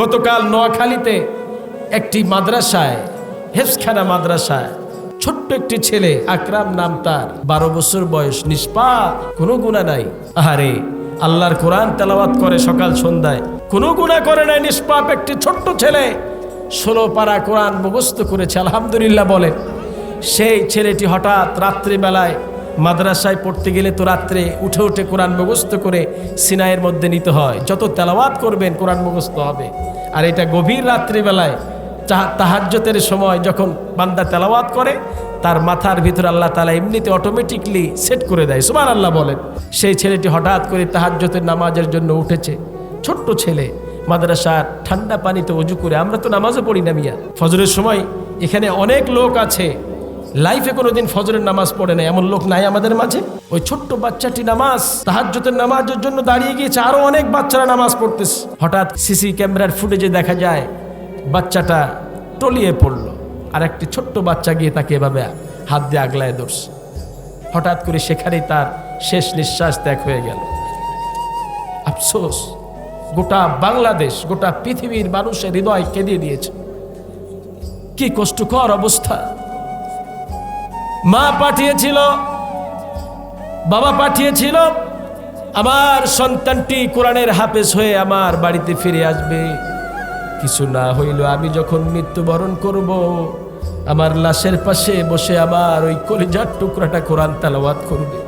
গতকাল নোয়াখালীতে একটি মাদ্রাসায় হেফসখানা মাদ্রাসায় ছোট্ট একটি ছেলে, আকরাম নাম তার, বারো বছর বয়স নিষ্পা কোনো গুণা নাই। আহারে, আল্লাহর কোরআন তেলাওয়াত করে সকাল সন্ধ্যায়, কোনো গুণা করে নাই, নিষ্পাপ একটি ছোট্ট ছেলে। ষোলো পারা কোরআন মুখস্থ করেছে, আলহামদুলিল্লাহ বলেন সেই ছেলেটি হঠাৎ রাত্রিবেলায় মাদ্রাসায় পড়তে গেলে তো রাত্রে উঠে উঠে কোরআন মুখস্থ করে সিনাইয়ের মধ্যে নিতে হয়। যত তেলাওয়াত করবেন, কোরআন মুখস্থ হবে। আর এটা গভীর রাত্রিবেলায় তাহাজ্যতের সময় যখন বান্দা তেলাওয়াত করে, তার মাথার ভিতরে আল্লাহ তালা এমনিতে অটোমেটিকলি সেট করে দেয়। সুমান আল্লাহ বলেন, সেই ছেলেটি হঠাৎ করে তাহাজ্যতের নামাজের জন্য উঠেছে। ছোট্ট ছেলে মাদ্রাসা ঠান্ডা পানিতে অজু করে, আমরা তো নামাজও পড়ি না মিয়া। ফজরের সময় এখানে অনেক লোক আছে লাইফে কোনোদিন ফজরের নামাজ পড়ে না এমন লোক নাই আমাদের মাঝে। ওই ছোট্ট বাচ্চাটি নামাজ তাহাজ্যতের নামাজের জন্য দাঁড়িয়ে গিয়েছে, আরও অনেক বাচ্চারা নামাজ পড়তেছে। হঠাৎ সিসি ক্যামেরার ফুটেজে দেখা যায়, বাচ্চাটা টলিয়ে পড়ল। আর একটি ছোট্ট বাচ্চা গিয়ে তাকে এভাবে হাত দিয়ে আগলায় ধরছে। হঠাৎ করে সেখানেই তার শেষ নিঃশ্বাস ত্যাগ হয়ে গেল। আফসোস, গোটা বাংলাদেশ, গোটা পৃথিবীর মানুষের হৃদয় কেঁদিয়ে দিয়েছে। কি কষ্টকর অবস্থা। মা পাঠিয়েছিল, বাবা পাঠিয়েছিল, আমার সন্তানটি কোরআনের হাফেজ হয়ে আমার বাড়িতে ফিরে আসবে। কিছু না হইল, আমি যখন মৃত্যুবরণ করব, আমার লাশের পাশে বসে আমার ওই কলিজার টুকরাটা কোরআন তালাওয়াত করবে।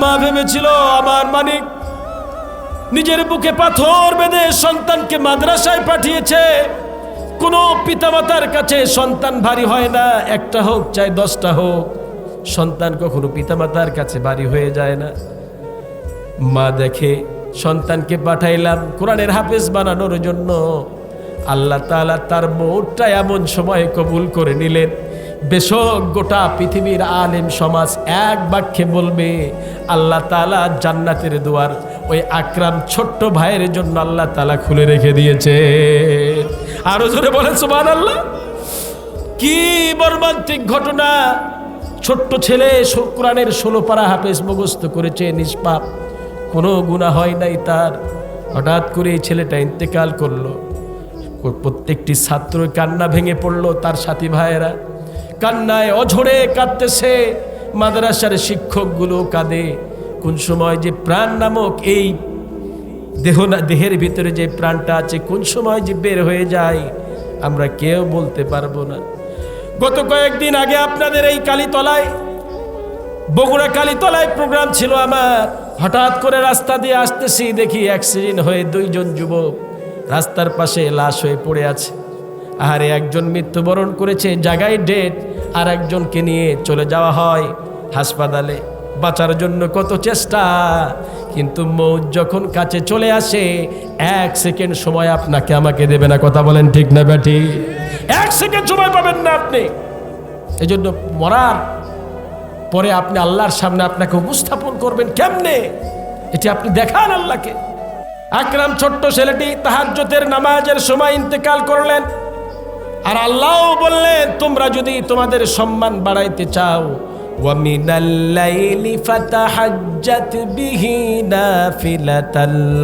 মা ভেবেছিল, আমার মানিক নিজের বুকে পাথর বেঁধে সন্তানকে মাদ্রাসায় পাঠিয়েছে। কোনো পিতামাতার কাছে সন্তান ভারী হয় না, একটা হোক চাই দশটা হোক। সন্তান কখনো পিতামাতার কাছে ভারী হয়ে যায় না। মা দেখে সন্তানকে পাঠাইলাম কোরআনের হাফেজ বানানোর জন্য। আল্লাহ তালা তার মৌটটা এমন সময় কবুল করে নিলেন, বেশক গোটা পৃথিবীর আলেম সমাজ এক বাক্যে বলবে, আল্লাহ তালা জান্নাতের দুয়ার ওই আকরাম ছোট্ট ভাইয়ের জন্য আল্লাহ তালা খুলে রেখে দিয়েছে। আরও জোরে বলেন সুমান আল্লাহ কি মর্মান্তিক ঘটনা। ছোট্ট ছেলে কোরআনের ষোলো পারা হাফেজ মুখস্থ করেছে, নিষ্পাপ। কোনো গুণা হয় নাই তার। হঠাৎ করে এই ছেলেটা ইন্তেকাল করল। প্রত্যেকটি ছাত্র কান্না ভেঙে পড়ল তার সাথী ভাইয়েরা। কান্নায় অঝরে কাঁদতেছে। মাদ্রাসার শিক্ষকগুলো কাঁদে। কোন সময় যে প্রাণ নামক এই দেহ না, দেহের ভিতরে যে প্রাণটা আছে, কোন সময় যে বের হয়ে যায়, আমরা কেউ বলতে পারব না। গত কয়েকদিন আগে আপনাদের এই কালীতলায়, বগুড়া কালীতলায় প্রোগ্রাম ছিল আমার। হঠাৎ করে রাস্তা দিয়ে আসতেছি, দেখি অ্যাক্সিডেন্ট হয়ে দুইজন যুবক রাস্তার পাশে লাশ হয়ে পড়ে আছে। আর একজন মৃত্যুবরণ করেছে জায়গায় ডেট আর একজনকে নিয়ে চলে যাওয়া হয় হাসপাতালে। বাঁচার জন্য কত চেষ্টা কিন্তু মৌত যখন কাছে চলে আসে, এক সেকেন্ড সময় আপনাকে আমাকে দেবে না, কথা বলেন ঠিক না ব্যাটি? এক সেকেন্ড সময় পাবেন না আপনি। এই জন্য মরার পরে আপনি আল্লাহর সামনে আপনাকে উপস্থাপন করবেন কেমনে? এটি আপনি দেখান আল্লাহকে। আকরাম ছোট্ট ছেলেটি তাহাজ্যতের নামাজের সময় ইন্তেকাল করলেন। আর আল্লাহ বললেন, তোমরা যদি তোমাদের সম্মান বাড়াইতে চাও ومن الليل فتحجت به نافلة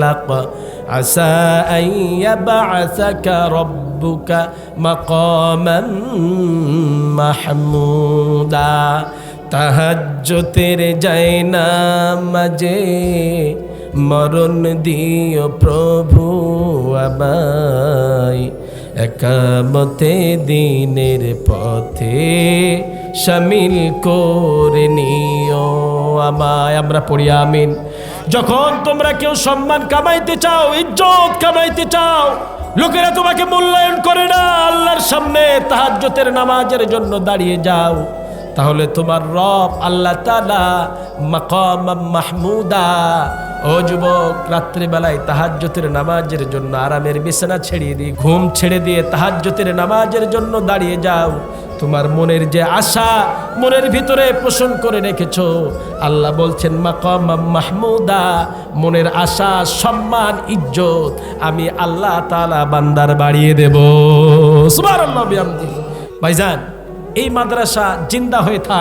لك عسى أن يبعثك ربك مقاما محمودا তাহাজ্যতের যায় না মাঝে মরণ দিও প্রভু আমায় একামতে দিনের পথে সামিল করে নিও আমায়। আমরা পড়ি আমিন। যখন তোমরা কেউ সম্মান কামাইতে চাও, ইজ্জত কামাইতে চাও, লোকেরা তোমাকে মূল্যায়ন করে না, আল্লাহর সামনে তাহাজ্যতের নামাজের জন্য দাঁড়িয়ে যাও। তাহলে তোমার রব আল্লাহ তালা মাকাম মাহমুদা। ও যুবক, রাত্রিবেলায় তাহাজ্যতের নামাজের জন্য আরামের বিছানা ছেড়িয়ে দিয়ে, ঘুম ছেড়ে দিয়ে তাহাজ্যতের নামাজের জন্য দাঁড়িয়ে যাও। তোমার মনের যে আশা, মনের ভিতরে পোষণ করে রেখেছ। আল্লাহ বলছেন মাকাম মাহমুদা, মনের আশা, সম্মান, ইজ্জত আমি আল্লাহ তালা বান্দার বাড়িয়ে দেব। সুমার বিহামদিহি। ভাইজান, এই মাদ্রাসা জিন্দা হয়ে থাক।